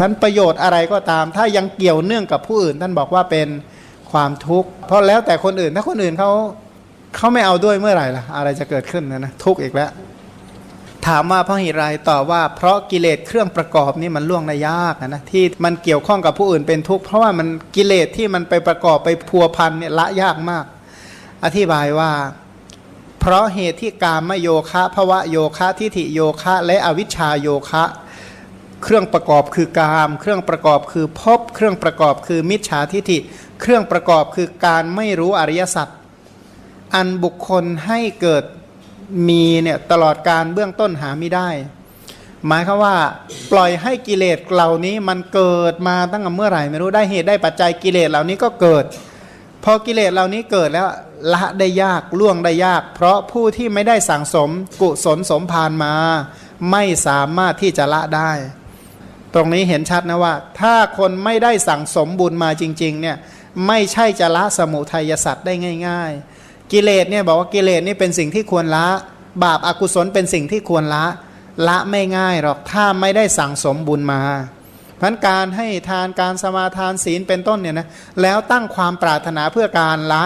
นั้นประโยชน์อะไรก็ตาม ถ้ายังเกี่ยวเนื่องกับผู้อื่น ท่านบอกว่าเป็นความทุกข์ เพราะแล้วแต่คนอื่น ถ้าคนอื่นเขาเขาไม่เอาด้วยเมื่อไหร่ล่ะ อะไรจะเกิดขึ้นนะนะทุกข์อีกแล้ว ถามว่าเพราะเหตุไรตอบว่า เพราะกิเลสเครื่องประกอบนี่มันล่วงได้ยากนะนะที่มันเกี่ยวข้องกับผู้อื่นเป็นทุกข์เพราะว่ามันกิเลสที่มันไปประกอบไปพัวพันเนี่ยละยากมาก อธิบายว่า เพราะเหตุที่กามโยคะภวะโยคะทิฏฐิโยคะ และอวิชชาโยคะ เครื่องประกอบคือกาม เครื่องประกอบคือภพเครื่องประกอบคือมิจฉาทิฏฐิ เครื่องประกอบคือการไม่รู้อริยสัจอันบุคคลให้เกิดมีเนี่ยตลอดการเบื้องต้นหาไม่ได้ หมายคือว่าปล่อยให้กิเลสเหล่านี้มันเกิดมาตั้งแต่เมื่อไหร่ไม่รู้ได้เหตุได้ปัจจัยกิเลสเหล่านี้ก็เกิด พอกิเลสเหล่านี้เกิดแล้วละได้ยากล่วงได้ยาก เพราะผู้ที่ไม่ได้สั่งสมกุศลสมภารมา ไม่สามารถที่จะละได้ ตรงนี้เห็นชัดนะว่า ถ้าคนไม่ได้สั่งสมบุญมาจริงๆเนี่ยไม่ใช่จะละสมุทัยสัตว์ได้ง่าย ๆ กิเลสเนี่ยบอกว่ากิเลสนี่เป็นสิ่งที่ควรละ บาปอากุศลเป็นสิ่งที่ควรละ ละไม่ง่ายหรอกถ้าไม่ได้สั่งสมบุญมาพันการให้ทานการสมาทานศีลเป็นต้นเนี่ยนะแล้วตั้งความปรารถนาเพื่อการละ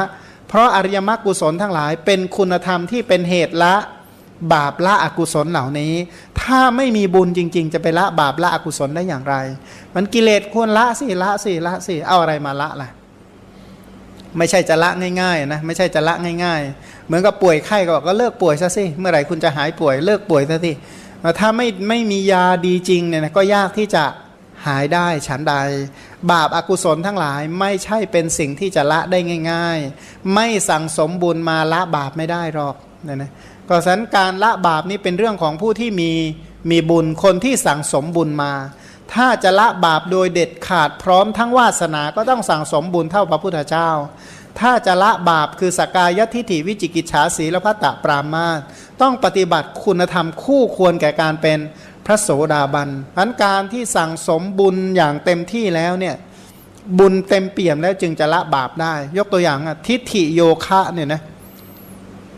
เพราะอริยมรรคกุศลทั้งหลาย เป็นคุณธรรมที่เป็นเหตุละ บาปละอกุศลเหล่านี้ ถ้าไม่มีบุญจริง ๆ จะไปละบาปละอกุศลได้อย่างไร มันกิเลสควรละสิละสิละสิเอาอะไรมาละล่ะ ไม่ใช่จะละง่ายๆนะไม่ใช่จะละง่าย ๆ เหมือนกับป่วยไข้ก็บอกก็เลิกป่วยซะสิเมื่อไหร่คุณจะหายป่วยเลิกป่วยซะสิถ้าไม่ไม่มียาดีจริงเนี่ยนะก็ยากที่จะหายได้ฉันใด บาปอากุศลทั้งหลายไม่ใช่เป็นสิ่งที่จะละได้ง่าย ๆ ไม่สั่งสมบุญมาละบาปไม่ได้หรอกเนี่ยนะ ก็ฉะนั้นการละบาปนี้เป็นเรื่องของผู้ที่มีมีบุญคนที่สั่งสมบุญมา ถ้าจะละบาปโดยเด็ดขาดพร้อมทั้งวาสนาก็ต้องสั่งสมบุญเท่าพระพุทธเจ้า ถ้าจะละบาปคือสกายทิฐิวิจิกิจฉาสีและพัตตปรามาสต้องปฏิบัติคุณธรรมคู่ควรแก่การเป็นพระโสดาบันพันการที่สั่งสมบุญอย่างเต็มที่แล้วเนี่ยบุญเต็มเปี่ยมแล้วจึงจะละบาปได้ ยกตัวอย่างอะทิฐิโยคะเนี่ยนะ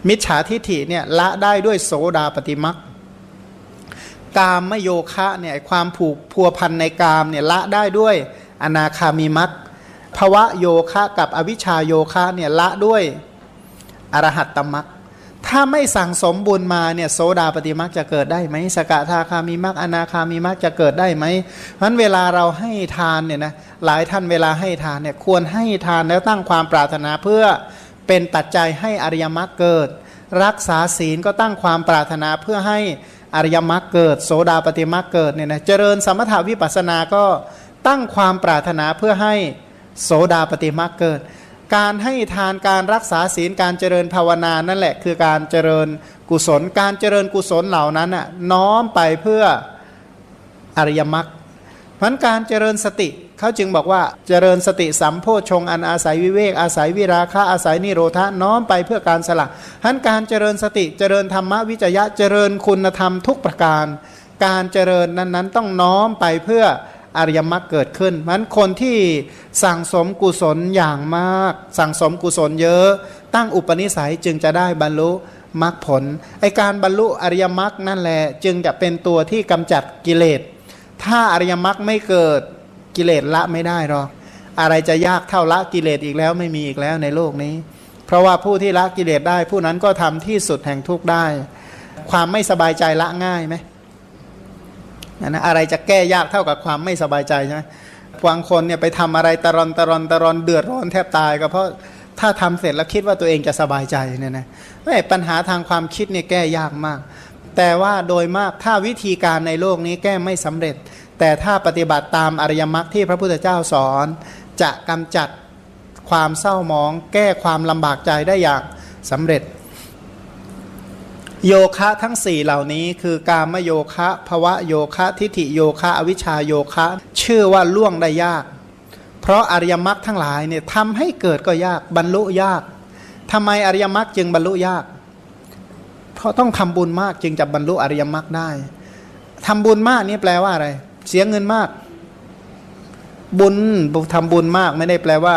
มิจฉาทิฏฐิเนี่ยละได้ด้วยโสดาปฏิมักกามมโยคะเนี่ยความผูกพัวพันในกามเนี่ยละได้ด้วยอนาคามิมักภวะโยคะกับอวิชาโยคะเนี่ยละด้วยอรหัตตมักถ้าไม่สั่งสมบุญมาเนี่ยโสดาปฏิมักจะเกิดได้ไหมสกทาคามิมักอนาคามิมักจะเกิดได้ไหมเพราะฉะนั้นเวลาเราให้ทานเนี่ยนะหลายท่านเวลาให้ทานเนี่ยควรให้ทานแล้วตั้งความปรารถนาเพื่อ เป็นปัจจัยให้อริยมรรคเกิด รักษาศีลก็ตั้งความปรารถนาเพื่อให้อริยมรรคเกิด โสดาปฏิมรรคเกิดเนี่ยนะเจริญสมถาวิปัสสนาก็ตั้งความปรารถนาเพื่อให้โสดาปฏิมรรคเกิด การให้ทานการรักษาศีลการเจริญภาวนานั่นแหละ คือการเจริญกุศล การเจริญกุศลเหล่านั้นน่ะน้อมไปเพื่ออริยมรรคเพราะการเจริญสติ เขาจึงบอกว่าเจริญสติสัมโพชงอันอาศัยวิเวกอาศัยวิราคะอาศัยนิโรธะน้อมไปเพื่อการสละทันการเจริญสติเจริญธรรมวิจยะเจริญคุณธรรมทุกประการ การเจริญนั้นๆ ต้องน้อมไปเพื่ออริยมรรคเกิดขึ้นมันคนที่สั่งสมกุศลอย่างมาก สั่งสมกุศลเยอะ ตั้งอุปนิสัยจึงจะได้บรรลุมรรคผลไอการบรรลุอริยมรรคนั่นแหละ จึงจะเป็นตัวที่กำจัดกิเลส ถ้าอริยมรรคไม่เกิด กิเลสละไม่ได้หรอกอะไรจะยากเท่าละกิเลสอีกแล้วไม่มีอีกแล้วในโลกนี้ เพราะว่าผู้ที่ละกิเลสได้ ผู้นั้นก็ทำที่สุดแห่งทุกข์ได้ ความไม่สบายใจละง่ายไหมนะอะไรจะแก้ยากเท่ากับความไม่สบายใจใช่ไหมบางคนเนี่ยไปทำอะไรตะรอนตะรอนตะรอนเดือดร้อนแทบตายก็เพราะถ้าทำเสร็จแล้วคิดว่าตัวเองจะสบายใจเนี่ยนะไม่ปัญหาทางความคิดเนี่ยแก้ยากมาก แต่ว่าโดยมากถ้าวิธีการในโลกนี้แก้ไม่สำเร็จ แต่ถ้าปฏิบัติตามอริยมรรคที่พระพุทธเจ้าสอน จะกำจัดความเศร้าหมอง แก้ความลำบากใจได้อย่างสำเร็จ โยคะทั้ง 4 เหล่านี้คือกามโยคะภวะโยคะทิฏฐิโยคะอวิชชาโยคะ ชื่อว่าล่วงได้ยาก เพราะอริยมรรคทั้งหลายเนี่ยทำให้เกิดก็ยากบรรลุยากทำไมอริยมรรคจึงบรรลุยาก ต้องทำบุญมากจึงจะบรรลุอริยมรรคได้ทำบุญมากนี่แปลว่าอะไร เสียเงินมาก บุญทำบุญมากไม่ได้แปลว่า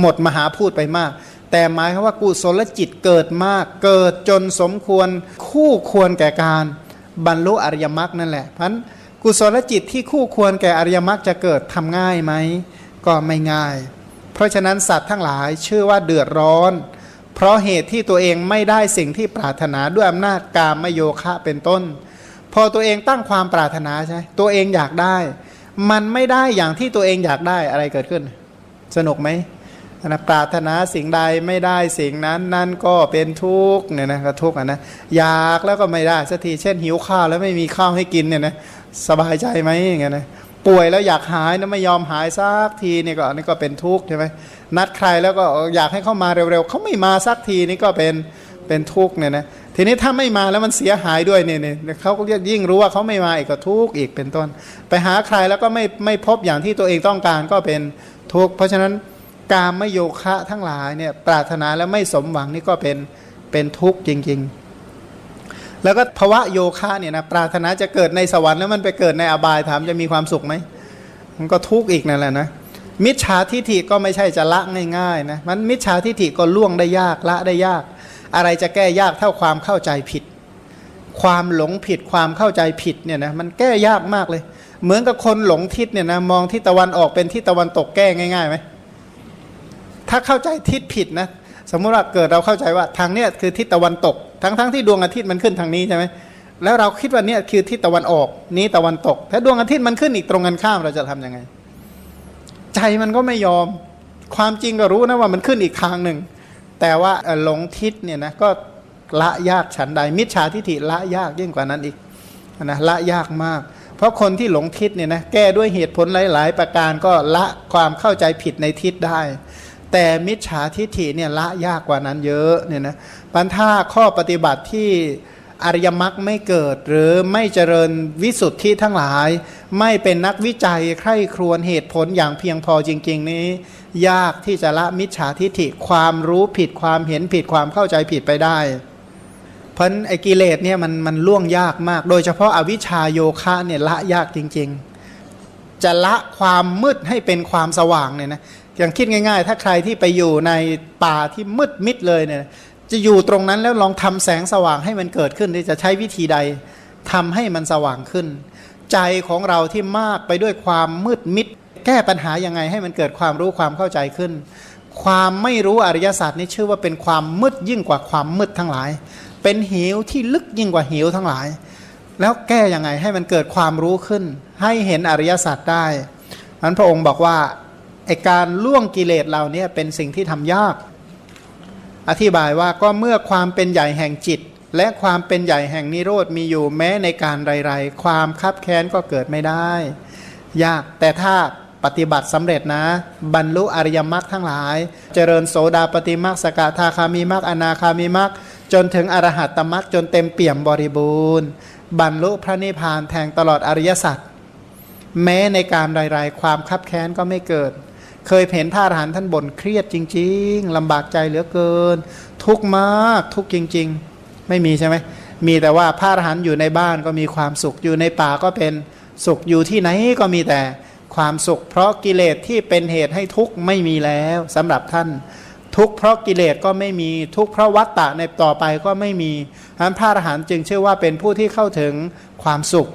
หมดมหาพูดไปมาก แต่หมายความว่ากุศลจิตเกิดมาก เกิดจนสมควรคู่ควรแก่การบรรลุอริยมรรคนั่นแหละเพราะกุศลจิตที่คู่ควรแก่อริยมรรคจะเกิดทำง่ายไหมก็ไม่ง่าย เพราะฉะนั้นสัตว์ทั้งหลายชื่อว่าเดือดร้อน เพราะเหตุที่ตัวเองไม่ได้สิ่งที่ปรารถนาด้วยอำนาจกามโยคะเป็นต้น พอตัวเองตั้งความปรารถนาใช่ตัวเองอยากได้ มันไม่ได้อย่างที่ตัวเองอยากได้อะไรเกิดขึ้น สนุกไหมนะปรารถนาสิ่งใดไม่ได้สิ่งนั้นนั่นก็เป็นทุกข์เนี่ยนะก็ทุกข์นะอยากแล้วก็ไม่ได้สักทีเช่นหิวข้าวแล้วไม่มีข้าวให้กินเนี่ยนะสบายใจไหมอย่างเงี้ยนะ ป่วยแล้วอยากหายนะไม่ยอมหายสักทีนี่ก็นี่ก็เป็นทุกข์ใช่ไหมนัดใครแล้วก็อยากให้เข้ามาเร็วๆเขาไม่มาสักทีนี่ก็เป็นเป็นทุกข์เนี่ยนะทีนี้ถ้าไม่มาแล้วมันเสียหายด้วยเนี่ยเนี่ยเขาก็ยิ่งรู้ว่าเขาไม่มาอีกก็ทุกข์อีกเป็นต้น ไปหาใครแล้วก็ไม่ไม่พบอย่างที่ตัวเองต้องการก็เป็นทุกข์เพราะฉะนั้นการมโยคะทั้งหลายเนี่ยปรารถนาแล้วไม่สมหวังนี่ก็เป็นเป็นทุกข์จริง ๆ แล้วก็ภวะโยคะเนี่ยนะปรารถนาจะเกิดในสวรรค์แล้วมันไปเกิดในอบายถามจะมีความสุขไหมมันก็ทุกข์อีกนั่นแหละนะมิจฉาทิฏฐิก็ไม่ใช่จะละง่ายๆนะมันมิจฉาทิฏฐิก็ล่วงได้ยากละได้ยาก อะไรจะแก้ยากเท่าความเข้าใจผิด ความหลงผิดความเข้าใจผิดเนี่ยนะมันแก้ยากมากเลย เหมือนกับคนหลงทิศเนี่ยนะมองทิศตะวันออกเป็นทิศตะวันตกแก้ง่ายๆไหมถ้าเข้าใจทิศผิดนะสมมติว่าเกิดเราเข้าใจว่าทางเนี้ยคือทิศตะวันตก ทั้งๆทที่ดวงอาทิตย์มันขึ้นทางนี้ใช่ไหมแล้วเราคิดว่าเนี่ยคือทิศตะวันออกนี้ตะวันตก ถ้าดวงอาทิตย์มันขึ้นอีกตรงกันข้ามเราจะทํำยังไง ใจมันก็ไม่ยอม ความจริงก็รู้นะว่ามันขึ้นอีกทางหนึ่ง แต่ว่าหลงทิศเนี่ยนะก็ละยากฉันใด มิจฉาทิฏฐิละยากยิ่งกว่านั้นอีกนะละยากมาก เพราะคนที่หลงทิศเนี่ยนะแก้ด้วยเหตุผลหลาย ๆ ประการก็ละความเข้าใจผิดในทิศได้ แต่มิจฉาทิฏฐิเนี่ยละยากกว่านั้นเยอะเนี่ยนะปัญท่าข้อปฏิบัติที่อริยมรรคไม่เกิด หรือไม่เจริญวิสุทธิทั้งหลาย ไม่เป็นนักวิจัยใคร่ครวญเหตุผลอย่างเพียงพอจริง ๆ นี้ ยากที่จะละมิจฉาทิฏฐิความรู้ผิดความเห็นผิดความเข้าใจผิดไปได้ เพราะไอ้กิเลสเนี่ยมันมันล่วงยากมาก โดยเฉพาะอาวิชชาโยคะเนี่ยละยากจริง ๆ จะละความมืดให้เป็นความสว่างเนี่ยนะ อย่างคิดง่าย ๆ ถ้าใครที่ไปอยู่ในป่าที่มืดมิดเลยเนี่ย จะอยู่ตรงนั้นแล้วลองทำแสงสว่างให้มันเกิดขึ้นจะใช้วิธีใดทำให้มันสว่างขึ้น ใจของเราที่มากไปด้วยความมืดมิด แก้ปัญหายังไงให้มันเกิดความรู้ความเข้าใจขึ้น ความไม่รู้อริยศาสตร์นี่ชื่อว่าเป็นความมืดยิ่งกว่าความมืดทั้งหลาย เป็นเหวที่ลึกยิ่งกว่าเหวทั้งหลาย แล้วแก้ยังไงให้มันเกิดความรู้ขึ้น ให้เห็นอริยศาสัจได้นั้นพระองค์บอกว่า ไอการล่วงกิเลสเราเนี่ยเป็นสิ่งที่ทำยาก อธิบายว่าก็เมื่อความเป็นใหญ่แห่งจิต และความเป็นใหญ่แห่งนิโรธมีอยู่แม้ในการไร ๆ ความคับแค้นก็เกิดไม่ได้ ยากแต่ถ้าปฏิบัติสำเร็จนะ บรรลุอริยมรรคทั้งหลาย เจริญโสดาปฏิมรรคสกทาคามีมรรคอนาคามีมรรคจนถึงอรหัตตมรรคจนเต็มเปี่ยมบริบูรณ์ บรรลุพระนิพพานแทงตลอดอริยสัจแม้ในการไรๆความคับแค้นก็ไม่เกิด เคยเห็นพระอรหันต์ท่านบ่นเครียดจริง ๆลำบากใจเหลือเกิน ทุกข์มากทุกข์จริง ๆ ไม่มีใช่ไหมมีแต่ว่าพระอรหันต์อยู่ในบ้านก็มีความสุขอยู่ในป่าก็เป็นสุขอยู่ที่ไหนก็มีแต่ความสุข เพราะกิเลสที่เป็นเหตุให้ทุกข์ไม่มีแล้วสำหรับท่าน ทุกข์เพราะกิเลสก็ไม่มีทุกข์เพราะวัตตะในต่อไปก็ไม่มีฉะนั้นพระอรหันต์จึงเชื่อว่าเป็นผู้ที่เข้าถึงความสุข